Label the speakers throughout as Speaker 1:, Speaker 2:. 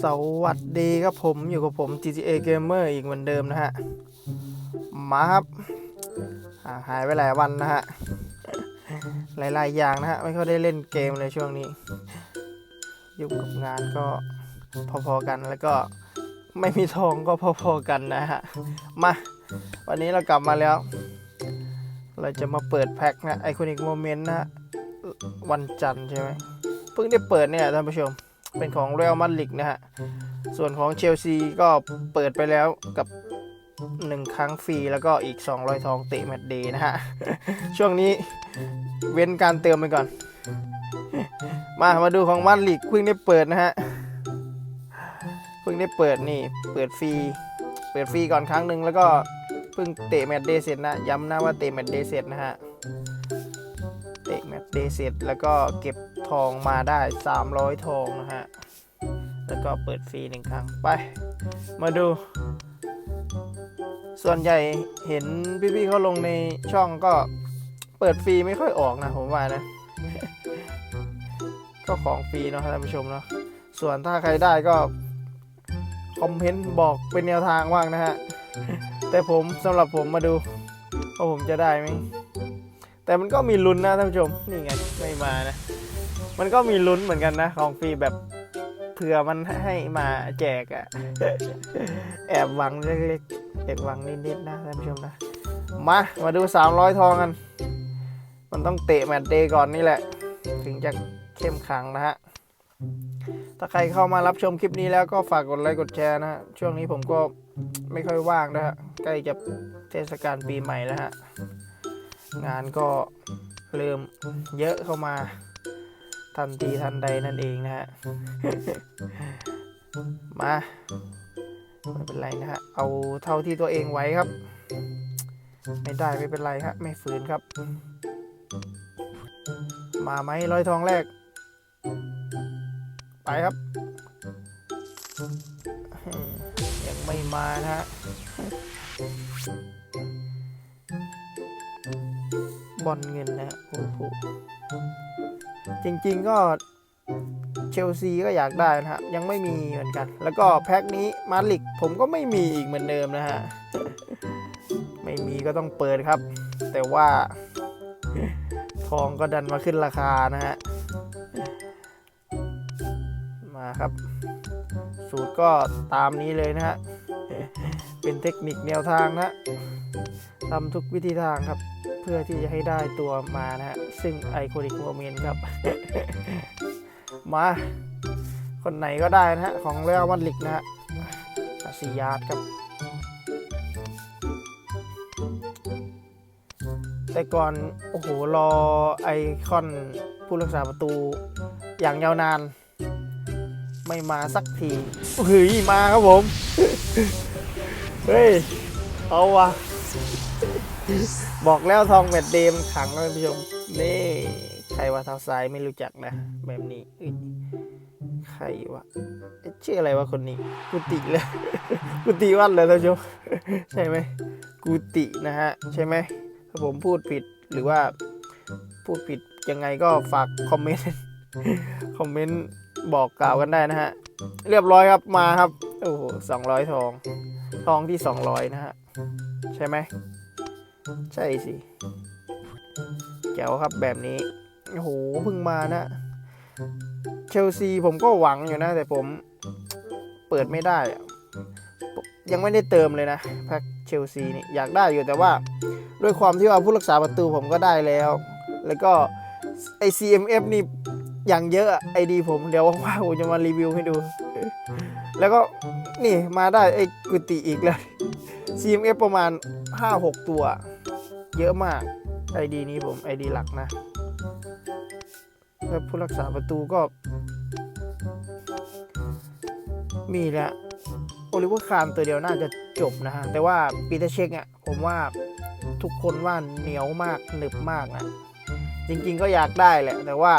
Speaker 1: สวัสดีครับผมอยู่กับผม GTA Gamer อีกเหมือนเดิมนะฮะ มาครับหาหายไปหลายวันนะฮะ หลายๆอย่างนะฮะ ไม่ค่อยได้เล่นเกมเลยช่วงนี้ ยุ่งกับงานก็พอๆกันแล้วก็ไม่มีทองก็พอๆกันนะฮะ มา วันนี้เรากลับมาแล้ว เราจะมาเปิดแพ็คนะไอคอนิกโมเมนต์นะฮะวันจันทร์ใช่ไหมเพิ่งได้เปิดเนี่ยท่านผู้ชม เป็นของเรอัลมาดริดนะฮะ ส่วนของเชลซีก็เปิดไปแล้วกับ 1 ครั้งฟรีแล้วก็อีก 200 ทองเตะแมตช์เดย์นะฮะ ช่วงนี้เว้นการเติมไปก่อน มามาดูของมาดริดเพิ่งได้เปิดนะฮะเพิ่งได้เปิดนี่เปิดฟรีเปิดฟรีก่อนครั้งหนึ่งแล้วก็เพิ่งเตะแมตช์เดย์เสร็จนะ ย้ำนะว่าเตะแมตช์เดย์เสร็จนะฮะเตะแมตช์เดย์เสร็จแล้วก็เก็บทองมาได้ 300 ทองนะฮะ แล้วก็เปิดฟรีหนึ่งครั้งไป มาดู ส่วนใหญ่เห็นพี่ๆเขาลงในช่องก็เปิดฟรีไม่ค่อยออกนะผมว่านะ ก็ของฟรีเนาะท่านผู้ชมเนาะส่วนถ้าใครได้ก็คอมเมนต์บอกเป็นแนวทางว่างนะฮะ แต่ผมสำหรับผมมาดูว่าผมจะได้ไหมแต่มันก็มีลุ้นนะท่านผู้ชม นี่ไง ไม่มานะ มันก็มีลุ้นเหมือนกันนะ ของฟรีแบบ เผื่อมันให้มาแจกอะแอบหวังเล็กๆแอบหวังนิดๆนะท่านผู้ชมนะ มา มาดู 300 ทองกัน มันต้องเตะแมตช์เดย์ก่อนนี่แหละ ถึงจะเข้มขังนะฮะ ถ้าใครเข้ามารับชมคลิปนี้แล้วก็ฝากกดไลค์กดแชร์นะฮะ ช่วงนี้ผมก็ไม่ค่อยว่างนะฮะ ใกล้จะเทศกาลปีใหม่แล้วฮะ งานก็เริ่มเยอะเข้ามา ทันทีทันใดนั่นเองนะฮะ มาไม่เป็นไรนะฮะ เอาเท่าที่ตัวเองไหวครับ ไม่ได้ไม่เป็นไรฮะ ไม่ฝืนครับ มาไหมร้อยทองแรก ไปครับอืมยังไม่มานะฮะ บอลเงินนะฮะโอ้โห จริงๆก็เชลซีก็อยากได้นะฮะ ยังไม่มีเหมือนกัน แล้วก็แพ็คนี้มาดริกผมก็ไม่มีอีกเหมือนเดิมนะฮะ ไม่มีก็ต้องเปิดครับ แต่ว่า ทองก็ดันมาขึ้นราคานะฮะ มาครับ สูตรก็ตามนี้เลยนะฮะ เป็นเทคนิคแนวทางนะ ทำทุกวิธีทางครับ เพื่อที่จะให้ได้ตัวมานะฮะ ซึ่งไอคอนิกโมเมนต์ครับ มา คนไหนก็ได้นะฮะ ของเรอัลมาดริดนะฮะอาซิยาดครับ แต่ก่อน โอ้โห รอไอคอนผู้รักษาประตูอย่างยาวนาน ไม่มาสักทีเฮ้ยมาครับผม เฮ้ย เอาวะ บอกแล้วทองแมตเดมขังนะท่านผู้ชมนี่ใครว่าเท้าซ้ายไม่รู้จักนะ แบบนี้ใครวะชื่ออะไรวะคนนี้ กุติเลยกุติวัดเลยท่านผู้ชมใช่ไหมกุตินะฮะ ใช่ไหมถ้าผมพูดผิดหรือว่าพูดผิดยังไงก็ฝากคอมเมนต์คอมเมนต์บอกกล่าวกันได้นะฮะ เรียบร้อยครับมาครับ โอ้โหสองร้อยทอง ทองที่สองร้อยนะฮะ ใช่ไหม ใช่สิแจ๋วครับแบบนี้ โอ้โหเพิ่งมานะ เชลซีผมก็หวังอยู่นะ แต่ผมเปิดไม่ได้อยังไม่ได้เติมเลยนะแพ็คเชลซีนี่อยากได้อยู่แต่ว่า ด้วยความที่ว่าผู้รักษาประตูผมก็ได้แล้ว แล้วก็ไอ CMF นี่อย่างเยอะไอดีผมเดี๋ยวว่างๆผมจะมารีวิวให้ดู แล้วก็นี่มาได้ไอกุติอีกเลย CMF ประมาณ 5-6 ตัว เยอะมากไอดีนี้ผมไอดีหลักนะแล้วผู้รักษาประตูก็ มีแหละโอลิเวอร์คานตัวเดียวน่าจะจบนะฮะ แต่ว่าปีเตอร์เช็คอะผมว่าทุกคนว่าเหนียวมากหนึบมากนะ จริง ๆ ก็อยากได้แหละ แต่ว่า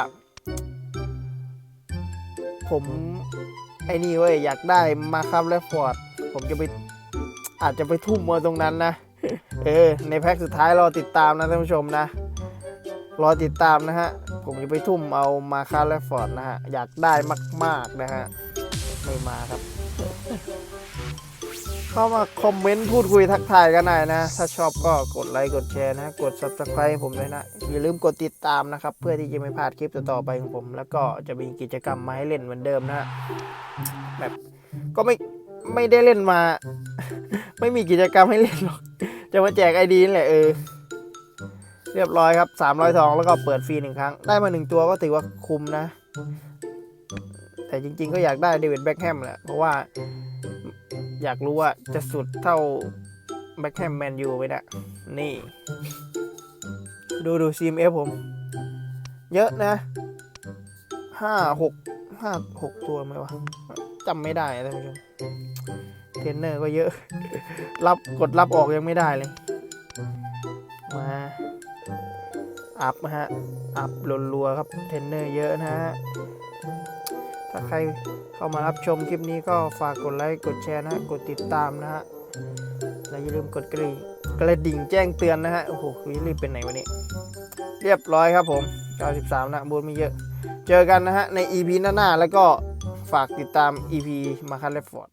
Speaker 1: ผมไอ้นี่เว้ยอยากได้มาครับและฟอร์ด ผมจะไปอาจจะไปทุ่มมาตรงนั้นนะ เออในแพ็คสุดท้ายรอติดตามนะท่านผู้ชมนะ รอติดตามนะฮะ ผมจะไปทุ่มเอามาคาและฟอร์ดนะฮะ อยากได้มาก ๆ นะฮะ ไม่มาครับ เข้ามาคอมเมนต์พูดคุยทักทายกันหน่อยนะ ถ้าชอบก็กดไลค์กดแชร์นะ กด subscribe ผมด้วยนะ อย่าลืมกดติดตามนะครับ เพื่อที่จะไม่พลาดคลิปต่อๆไปของผม แล้วก็จะมีกิจกรรมมาให้เล่นเหมือนเดิมนะแบบก็ไม่ไม่ได้เล่นมา ไม่มีกิจกรรมให้เล่นหรอก จะมาแจกไอดีนี่แหละเออ เรียบร้อยครับ300ทองแล้วก็เปิดฟรีหนึ่งครั้ง ได้มาหนึ่งตัวก็ถือว่าคุ้มนะ แต่จริงๆก็อยากได้เดวิดแบ็คแฮมแหละ เพราะว่า อยากรู้ว่าจะสุดเท่าแบ็คแฮมแมนยูไหมนะนี่ ดูดูซีมเอฟผม เยอะนะห้าหกห้าหกตัวไหมวะจำไม่ได้ท่านผู้ชม เทรนเนอร์ก็เยอะ รับกดรับออกยังไม่ได้เลย มา อัพนะฮะ อัพรัวๆครับ เทรนเนอร์เยอะนะฮะ ถ้าใครเข้ามารับชมคลิปนี้ก็ฝากกดไลค์ กดแชร์นะ กดติดตามนะฮะ และอย่าลืมกดกระดิ่งกระดิ่งแจ้งเตือนนะฮะ โอ้โหรีบเป็นไหนวะนี่เรียบร้อยครับผม 93 นะบูธไม่เยอะ เจอกันนะฮะ ใน EP หน้าๆแล้วก็ฝากติดตาม EP มาคันเลฟฟอร์ด